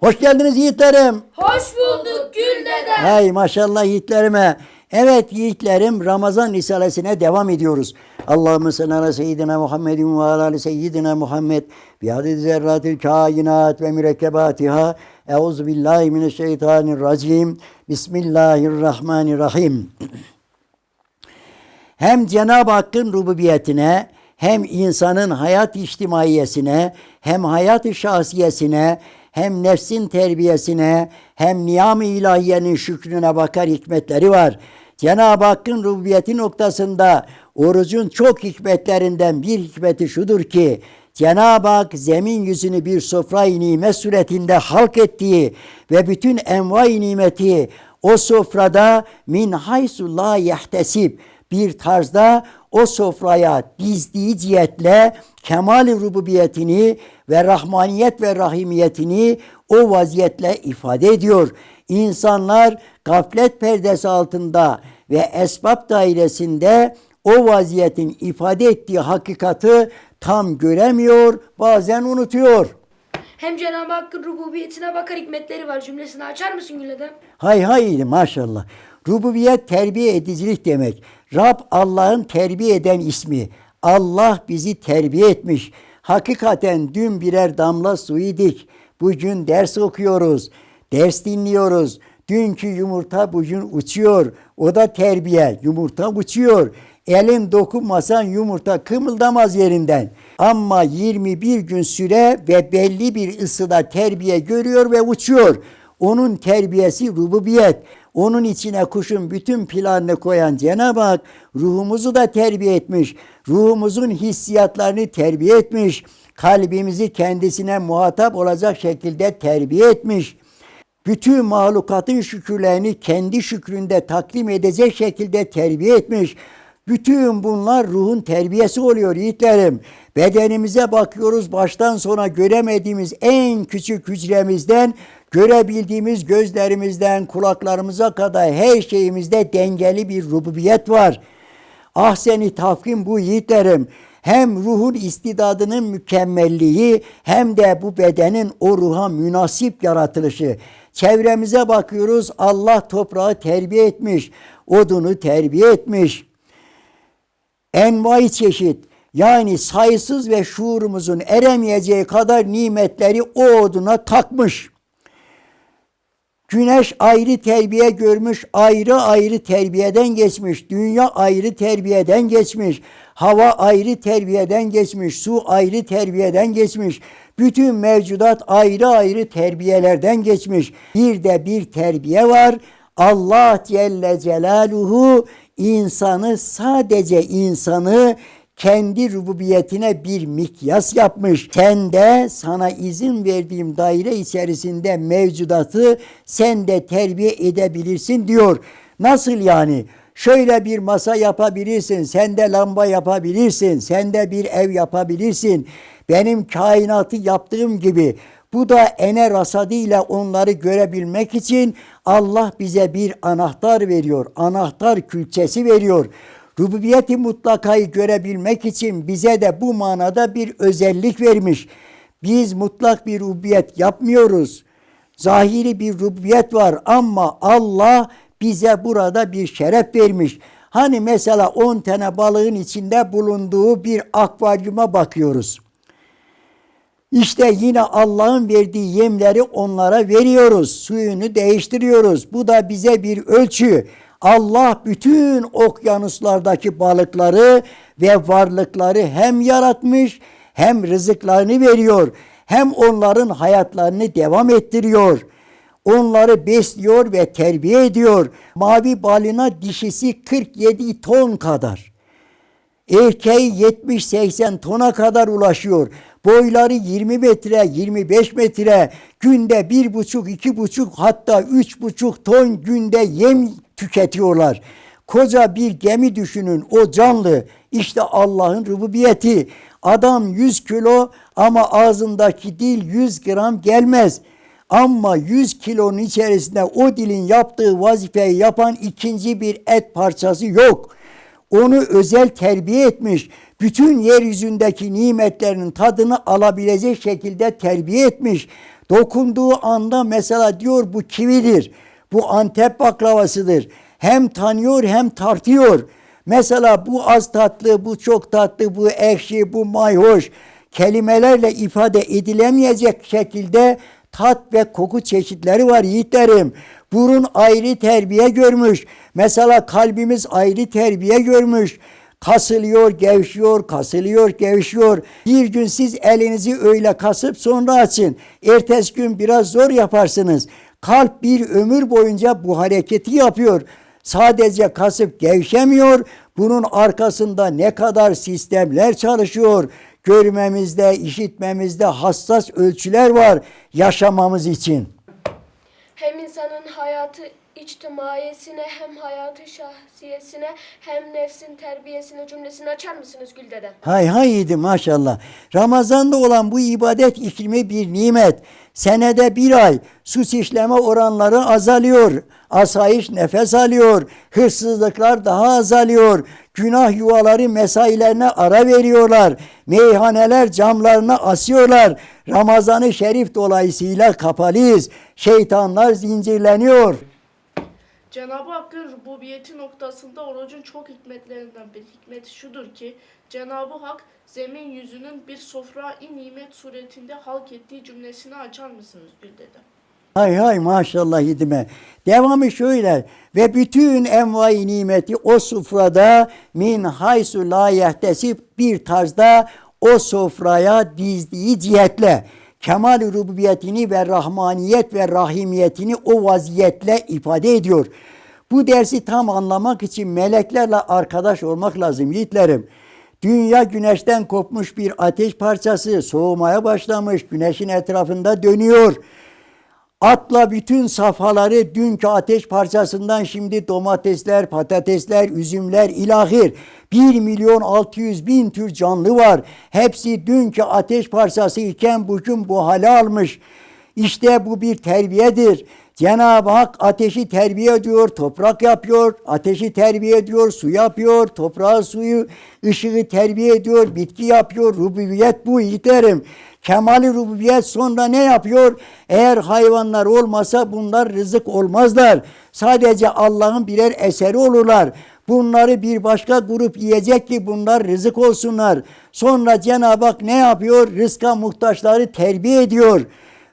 Hoş geldiniz yiğitlerim. Hoş bulduk Gül dede. Hay maşallah yiğitlerime. Evet yiğitlerim Ramazan Risalesine devam ediyoruz. Allahümme salli ala seyyidina Muhammedin ve ala seyyidina Muhammed bi adedi zerratil kainat ve mürekkebatiha. Euzu billahi mineşşeytanirracim. Bismillahirrahmanirrahim. hem Cenab-ı Hakk'ın rububiyetine hem insanın hayat içtimaiyesine hem hayat-ı şahsiyesine hem nefsin terbiyesine hem niyam-ı ilahiyenin şükrüne bakar hikmetleri var. Cenab-ı Hakk'ın rububiyeti noktasında orucun çok hikmetlerinden bir hikmeti şudur ki Cenab-ı Hak zemin yüzünü bir sofra-i nimet suretinde halk ettiği ve bütün envai nimeti o sofrada min haysu la yehtesib bir tarzda o sofraya dizdiği cihetle kemal-i rububiyetini ve rahmaniyet ve rahimiyetini o vaziyetle ifade ediyor. İnsanlar gaflet perdesi altında ve esbab dairesinde o vaziyetin ifade ettiği hakikati tam göremiyor, bazen unutuyor. Hem Cenab-ı Hakk'ın rububiyetine bakar hikmetleri var cümlesini açar mısın Gül? Hay hay maşallah. Rububiyet terbiye edicilik demek. Rab Allah'ın terbiye eden ismi. Allah bizi terbiye etmiş. Hakikaten dün birer damla su idik. Bugün ders okuyoruz. Ders dinliyoruz. Dünkü yumurta bugün uçuyor. O da terbiye. Yumurta uçuyor. Elin dokunmasan yumurta kımıldamaz yerinden. Ama 21 gün süre ve belli bir ısıda terbiye görüyor ve uçuyor. Onun terbiyesi rububiyet. Onun içine kuşun bütün planını koyan Cenab-ı Hak ruhumuzu da terbiye etmiş. Ruhumuzun hissiyatlarını terbiye etmiş. Kalbimizi kendisine muhatap olacak şekilde terbiye etmiş. Bütün mahlukatın şükürlerini kendi şükründe takdim edecek şekilde terbiye etmiş. Bütün bunlar ruhun terbiyesi oluyor yiğitlerim. Bedenimize bakıyoruz baştan sona göremediğimiz en küçük hücremizden görebildiğimiz gözlerimizden kulaklarımıza kadar her şeyimizde dengeli bir rububiyet var. Ahseni tafkim bu yiğitlerim. Hem ruhun istidadının mükemmelliği hem de bu bedenin o ruha münasip yaratılışı. Çevremize bakıyoruz Allah toprağı terbiye etmiş, odunu terbiye etmiş envai çeşit yani sayısız ve şuurumuzun eremeyeceği kadar nimetleri o oduna takmış. Güneş ayrı terbiye görmüş, ayrı ayrı terbiyeden geçmiş. Dünya ayrı terbiyeden geçmiş. Hava ayrı terbiyeden geçmiş. Su ayrı terbiyeden geçmiş. Bütün mevcudat ayrı ayrı terbiyelerden geçmiş. Bir de bir terbiye var. Allah Celle Celaluhu insanı sadece insanı kendi rububiyetine bir mikyas yapmış. Sen de sana izin verdiğim daire içerisinde mevcudatı sen de terbiye edebilirsin diyor. Nasıl yani? Şöyle bir masa yapabilirsin, sen de lamba yapabilirsin, sen de bir ev yapabilirsin. Benim kainatı yaptığım gibi bu da ene rasadıyla onları görebilmek için Allah bize bir anahtar veriyor. Anahtar külçesi veriyor. Rububiyeti mutlakayı görebilmek için bize de bu manada bir özellik vermiş. Biz mutlak bir rububiyet yapmıyoruz. Zahiri bir rububiyet var ama Allah bize burada bir şeref vermiş. Hani mesela 10 tane balığın içinde bulunduğu bir akvaryuma bakıyoruz. İşte yine Allah'ın verdiği yemleri onlara veriyoruz. Suyunu değiştiriyoruz. Bu da bize bir ölçü. Allah bütün okyanuslardaki balıkları ve varlıkları hem yaratmış hem rızıklarını veriyor. Hem onların hayatlarını devam ettiriyor. Onları besliyor ve terbiye ediyor. Mavi balina dişisi 47 ton kadar. Erkeği 70-80 tona kadar ulaşıyor. Boyları 20 metre, 25 metre, günde bir buçuk, iki buçuk hatta üç buçuk ton günde yem tüketiyorlar. Koca bir gemi düşünün o canlı işte Allah'ın rububiyeti. Adam 100 kilo ama ağzındaki dil 100 gram gelmez. Ama 100 kilonun içerisinde o dilin yaptığı vazifeyi yapan ikinci bir et parçası yok. Onu özel terbiye etmiş. Bütün yeryüzündeki nimetlerinin tadını alabilecek şekilde terbiye etmiş. Dokunduğu anda mesela diyor bu kividir. Bu Antep baklavasıdır. Hem tanıyor hem tartıyor. Mesela bu az tatlı, bu çok tatlı, bu ekşi, bu mayhoş kelimelerle ifade edilemeyecek şekilde tat ve koku çeşitleri var yiğitlerim. Burun ayrı terbiye görmüş. Mesela kalbimiz ayrı terbiye görmüş. Kasılıyor, gevşiyor, kasılıyor, gevşiyor. Bir gün siz elinizi öyle kasıp sonra açın. Ertesi gün biraz zor yaparsınız. Kalp bir ömür boyunca bu hareketi yapıyor. Sadece kasıp gevşemiyor. Bunun arkasında ne kadar sistemler çalışıyor. Görmemizde, işitmemizde hassas ölçüler var yaşamamız için. Hem insanın hayatı içtimaiyesine hem hayatı şahsiyesine hem nefsin terbiyesine cümlesini açar mısınız Gül dedem? Hay hay yiğidim maşallah. Ramazanda olan bu ibadet iklimi bir nimet. Senede bir ay sus işleme oranları azalıyor. Asayiş nefes alıyor. Hırsızlıklar daha azalıyor. Günah yuvaları mesailerine ara veriyorlar. Meyhaneler camlarına asıyorlar. Ramazanı şerif dolayısıyla kapalıyız. Şeytanlar zincirleniyor. Cenab-ı Hakk'ın rububiyeti noktasında orucun çok hikmetlerinden bir hikmeti şudur ki Cenab-ı Hak zemin yüzünün bir sofra-i nimet suretinde halk ettiği cümlesini açar mısınız Gül dedem? Hay hay maşallah yedime. Devamı şöyle ve bütün envai nimeti o sofrada min haysu la bir tarzda o sofraya dizdiği cihetle kemal rububiyetini ve rahmaniyet ve rahimiyetini o vaziyetle ifade ediyor. Bu dersi tam anlamak için meleklerle arkadaş olmak lazım yiğitlerim. Dünya güneşten kopmuş bir ateş parçası soğumaya başlamış güneşin etrafında dönüyor. Atla bütün safhaları dünkü ateş parçasından şimdi domatesler, patatesler, üzümler ilahir. 1 milyon 600 bin tür canlı var. Hepsi dünkü ateş parçası iken bugün bu hale almış. İşte bu bir terbiyedir. Cenab-ı Hak ateşi terbiye ediyor, toprak yapıyor, ateşi terbiye ediyor, su yapıyor, toprağı suyu, ışığı terbiye ediyor, bitki yapıyor. Rububiyet bu yiğitlerim. Kemali rububiyet sonra ne yapıyor? Eğer hayvanlar olmasa bunlar rızık olmazlar. Sadece Allah'ın birer eseri olurlar. Bunları bir başka grup yiyecek ki bunlar rızık olsunlar. Sonra Cenab-ı Hak ne yapıyor? Rızka muhtaçları terbiye ediyor.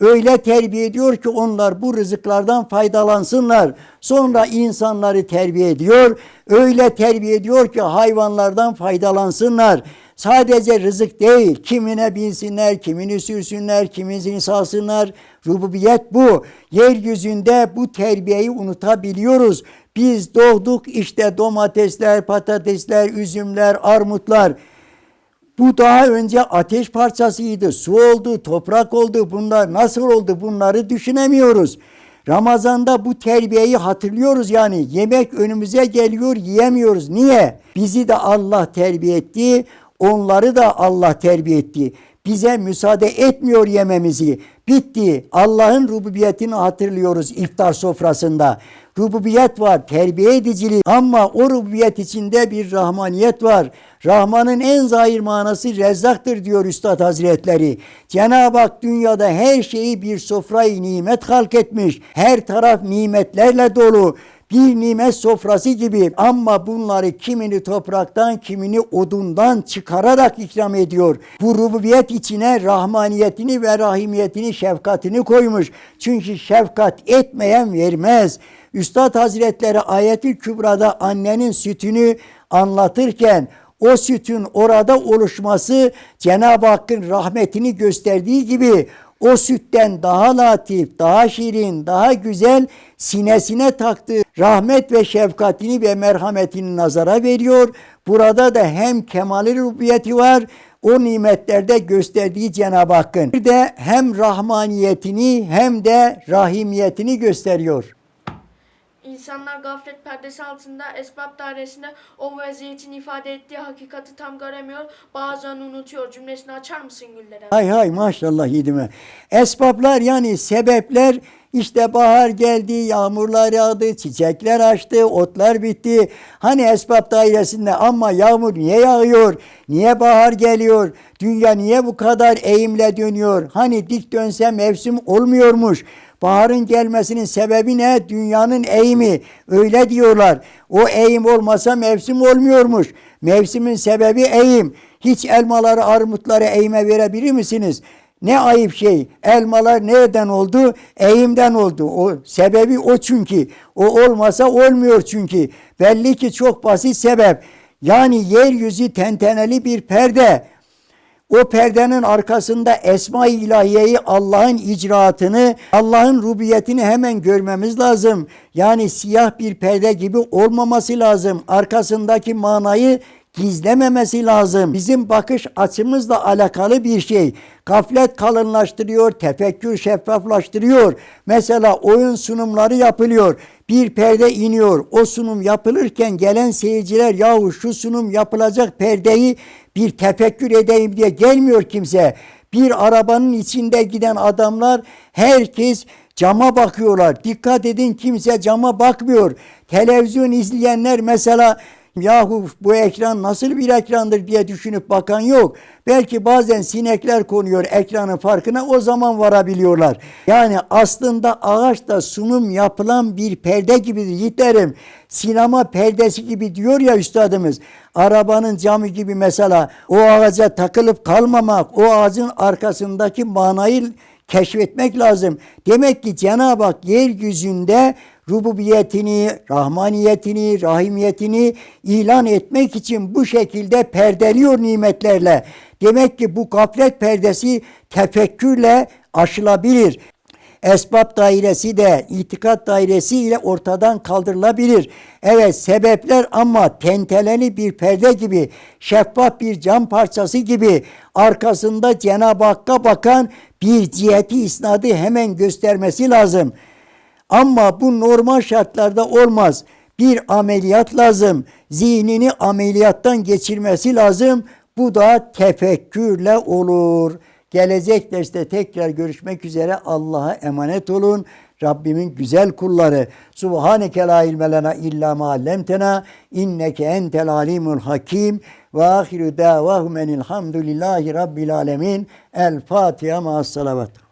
Öyle terbiye ediyor ki onlar bu rızıklardan faydalansınlar. Sonra insanları terbiye ediyor. Öyle terbiye ediyor ki hayvanlardan faydalansınlar. Sadece rızık değil, kimine binsinler, kimini sürsünler, kimini salsınlar. Rububiyet bu. Yeryüzünde bu terbiyeyi unutabiliyoruz. Biz doğduk işte domatesler, patatesler, üzümler, armutlar. Bu daha önce ateş parçasıydı, su oldu, toprak oldu. Bunlar nasıl oldu bunları düşünemiyoruz. Ramazanda bu terbiyeyi hatırlıyoruz yani. Yemek önümüze geliyor yiyemiyoruz. Niye? Bizi de Allah terbiye etti, onları da Allah terbiye etti. Bize müsaade etmiyor yememizi. Bitti. Allah'ın rububiyetini hatırlıyoruz iftar sofrasında. Rububiyet var, terbiye ediciliği ama o rububiyet içinde bir rahmaniyet var. Rahmanın en zahir manası rezzaktır diyor Üstad Hazretleri. Cenab-ı Hak dünyada her şeyi bir sofrayı nimet halk etmiş. Her taraf nimetlerle dolu bir nimet sofrası gibi ama bunları kimini topraktan kimini odundan çıkararak ikram ediyor. Bu rububiyet içine rahmaniyetini ve rahimiyetini şefkatini koymuş. Çünkü şefkat etmeyen vermez. Üstad Hazretleri ayeti kübrada annenin sütünü anlatırken o sütün orada oluşması Cenab-ı Hakk'ın rahmetini gösterdiği gibi o sütten daha latif, daha şirin, daha güzel sinesine taktığı rahmet ve şefkatini ve merhametini nazara veriyor. Burada da hem kemali rububiyeti var, o nimetlerde gösterdiği Cenab-ı Hakk'ın. Bir de hem rahmaniyetini hem de rahimiyetini gösteriyor. İnsanlar gaflet perdesi altında esbab dairesinde o vaziyetin ifade ettiği hakikati tam göremiyor, bazen unutuyor cümlesini açar mısın Gül dedem? Hay hay maşallah yedime. Esbablar yani sebepler İşte bahar geldi, yağmurlar yağdı, çiçekler açtı, otlar bitti. Hani esbab dairesinde ama yağmur niye yağıyor? Niye bahar geliyor? Dünya niye bu kadar eğimle dönüyor? Hani dik dönse mevsim olmuyormuş. Baharın gelmesinin sebebi ne? Dünyanın eğimi. Öyle diyorlar. O eğim olmasa mevsim olmuyormuş. Mevsimin sebebi eğim. Hiç elmaları, armutları eğime verebilir misiniz? Ne ayıp şey. Elmalar nereden oldu? Eğimden oldu. O sebebi o çünkü. O olmasa olmuyor çünkü. Belli ki çok basit sebep. Yani yeryüzü tenteneli bir perde. O perdenin arkasında Esma-i İlahiye'yi Allah'ın icraatını, Allah'ın rububiyetini hemen görmemiz lazım. Yani siyah bir perde gibi olmaması lazım. Arkasındaki manayı gizlememesi lazım. Bizim bakış açımızla alakalı bir şey. Gaflet kalınlaştırıyor, tefekkür şeffaflaştırıyor. Mesela oyun sunumları yapılıyor. Bir perde iniyor. O sunum yapılırken gelen seyirciler yahu şu sunum yapılacak perdeyi bir tefekkür edeyim diye gelmiyor kimse. Bir arabanın içinde giden adamlar herkes cama bakıyorlar. Dikkat edin kimse cama bakmıyor. Televizyon izleyenler mesela yahu bu ekran nasıl bir ekrandır diye düşünüp bakan yok. Belki bazen sinekler konuyor ekranın farkına o zaman varabiliyorlar. Yani aslında ağaç da sunum yapılan bir perde gibidir yiğitlerim. Sinema perdesi gibi diyor ya üstadımız. Arabanın camı gibi mesela o ağaca takılıp kalmamak, o ağacın arkasındaki manayı keşfetmek lazım. Demek ki Cenab-ı Hak yeryüzünde rububiyetini, rahmaniyetini, rahimiyetini ilan etmek için bu şekilde perdeliyor nimetlerle. Demek ki bu gaflet perdesi tefekkürle aşılabilir. Esbab dairesi de itikat dairesi ile ortadan kaldırılabilir. Evet sebepler ama tenteleli bir perde gibi, şeffaf bir cam parçası gibi arkasında Cenab-ı Hakk'a bakan bir ciheti isnadı hemen göstermesi lazım. Ama bu normal şartlarda olmaz. Bir ameliyat lazım. Zihnini ameliyattan geçirmesi lazım. Bu da tefekkürle olur. Gelecek derste tekrar görüşmek üzere. Allah'a emanet olun. Rabbimin güzel kulları. Subhaneke la ilme lena illa ma allamtena inneke entel alimul hakim ve ahiru davahum enilhamdülillahi rabbil alemin. El Fatiha ma salavat.